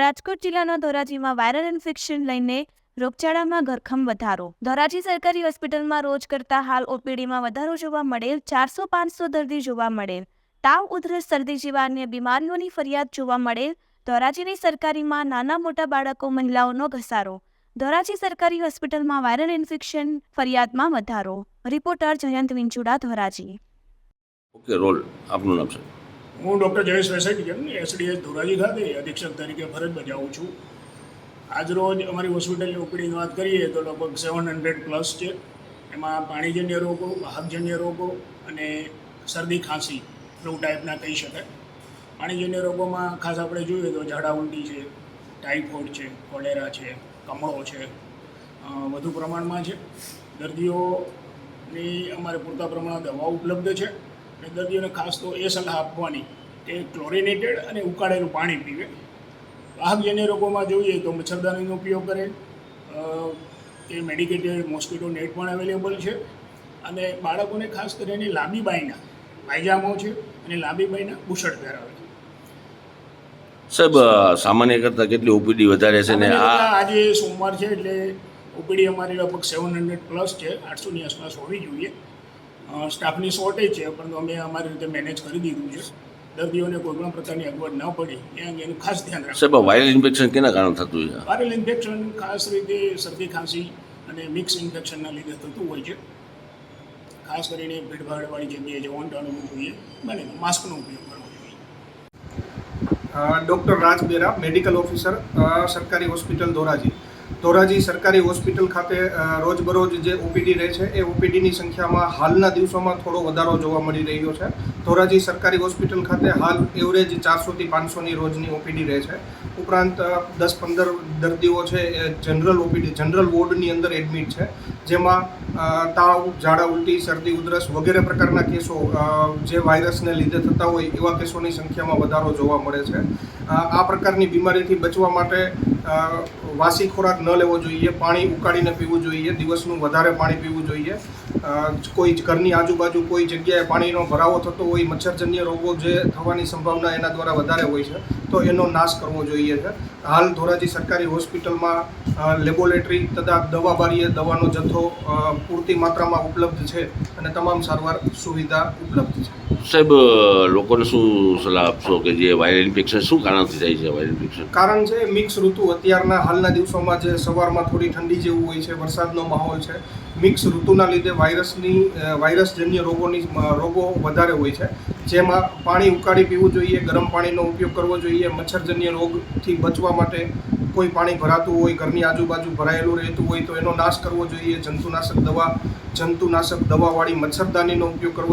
રાજકોટ જિલ્લાના ધોરાજીમાં viral infection લઈને રોગચાળામાં ઘરખમ વધારો. ધોરાજી સરકારી હોસ્પિટલમાં રોજ કરતા હાલ ઓપીડીમાં વધારો જોવા મળેલ ચારસો પાંચસો દર્દી જોવા મળેલ. તાવ, ઉધરસ, શરદી જેવા અન્ય બીમારીઓની ફરિયાદ જોવા મળેલ ધોરાજીની સરકારીમાં નાના મોટા બાળકો, મહિલાઓનો ઘસારો. ધોરાજી સરકારી હોસ્પિટલમાં વાયરલ ઇન્ફેક્શન ફરિયાદમાં વધારો. Reporter Jayant Vinchuda, Dhoraji. Okay role. આપનું નામ છે હું ડૉક્ટર જયેશ વેસાઈટીજન એસડીએસ ધોરાજી ખાતે અધિક્ષક તરીકે ફરજ બજાવું છું. આજરોજ અમારી હોસ્પિટલની ઓપીડીની વાત કરીએ તો લગભગ સેવન હંડ્રેડ પ્લસ છે. એમાં પાણીજન્ય રોગો, વાહકજન્ય રોગો અને શરદી, ખાંસી ફ્લૂ ટાઈપના કહી શકાય. પાણીજન્ય રોગોમાં ખાસ આપણે જોઈએ તો ઝાડા ઉલટી છે ટાઇફોઇડ છે કોલેરા છે, કમળો છે વધુ પ્રમાણમાં છે. દર્દીઓની અમારે પૂરતા પ્રમાણમાં દવાઓ ઉપલબ્ધ છે. અને દર્દીઓને ખાસ તો એ સલાહ આપવાની કે ક્લોરિનેટેડ અને ઉકાળેલું પાણી પીવે. વાહકજન્ય રોગોમાં જોઈએ તો મચ્છરદાનીનો ઉપયોગ કરે. એ મેડિકેટેડ મોસ્કિટો નેટ પણ અવેલેબલ છે. અને બાળકોને ખાસ કરીને લાંબી બાયના પાયજામો છે અને લાંબી બાયના બુશર્ટ પહેરાવે છે. સાહેબ સામાન્ય કરતાં કેટલી ઓપીડી વધારે છે ને આ આજે સોમવાર છે એટલે ઓપીડી અમારી લગભગ સેવન હંડ્રેડ પ્લસ છે આઠસોની આસપાસ હોવી જોઈએ. સ્ટાફની શોર્ટેજ છે પરંતુ અમે અમારી રીતે મેનેજ કરી દીધું છે. દર્દીઓને કોઈ પણ પ્રકારની અગવડ ન પડે એ અંગેનું ખાસ ધ્યાન રાખવું સાહેબ વાયરલ ઇન્ફેક્શન કેના કારણે થતું છે? વાયરલ ઇન્ફેક્શન ખાસ રીતે શરદી ખાંસી અને મિક્સ ઇન્ફેક્શનના લીધે થતું હોય છે. ખાસ કરીને ભીડભાડવાળી જગ્યાએ જવાનું ટાળવું જોઈએ બને માસ્કનો ઉપયોગ કરવો જોઈએ. Doctor Raj Bera medical officer સરકારી હોસ્પિટલ ધોરાજી. ધોરાજી સરકારી હોસ્પિટલ ખાતે રોજબરોજ જે ઓપીડી રહે છે, એ ઓપીડીની સંખ્યામાં હાલના દિવસોમાં થોડો વધારો જોવા મળી રહ્યો છે. ધોરાજી સરકારી હોસ્પિટલ ખાતે હાલ એવરેજ ચારસોથી પાંચસોની રોજની ઓપીડી રહે છે. ઉપરાંત દસ પંદર દર્દીઓ છે, એ જનરલ ઓપીડી જનરલ વોર્ડની અંદર એડમિટ છે. જેમાં તાવ, ઝાડા ઉલટી, શરદી, ઉધરસ વગેરે પ્રકારના કેસો જે વાયરસને લીધે થતા હોય એવા કેસોની સંખ્યામાં વધારો જોવા મળે છે. આ પ્રકારની બીમારીથી બચવા માટે વાસી ખોરાક ન લેવો જોઈએ પાણી ઉકાળીને પીવું જોઈએ દિવસનું વધારે પાણી પીવું જોઈએ. કોઈ ઘરની આજુબાજુ કોઈ જગ્યાએ પાણીનો ભરાવો થતો હોય મચ્છરજન્ય રોગો જે થવાની સંભાવના એના દ્વારા વધારે હોય છે તો એનો નાશ કરવો જોઈએ છે. હાલ ધોરાજી સરકારી હોસ્પિટલમાં લેબોરેટરી તથા દવા બારીએ દવાનો જથ્થો પૂરતી માત્રામાં ઉપલબ્ધ છે અને તમામ સારવાર સુવિધા ઉપલબ્ધ છે. સાહેબ લોકોને શું સલાહ આપશો કે જે વાયરલ ઇન્ફેક્શન શું કારણથી થાય છે વાયરલ ઇન્ફેક્શન? કારણ છે મિક્સ ઋતુ અત્યારના હાલના દિવસોમાં જે સવારમાં થોડી ઠંડી જેવું હોય છે, વરસાદનો માહોલ છે, મિક્સ ઋતુના લીધે વાયરસની વાયરસજન્ય રોગોની રોગો વધારે હોય છે. જેમાં પાણી ઉકાળી પીવું જોઈએ, ગરમ પાણીનો ઉપયોગ કરવો જોઈએ, મચ્છરજન્ય રોગથી બચવા માટે કોઈ પાણી ભરાતું હોય, ઘરની આજુબાજુ ભરાયેલું રહેતું હોય તો એનો નાશ કરવો જોઈએ. જંતુનાશક દવા, જંતુનાશક દવાવાળી મચ્છરદાનીનો ઉપયોગ કરવો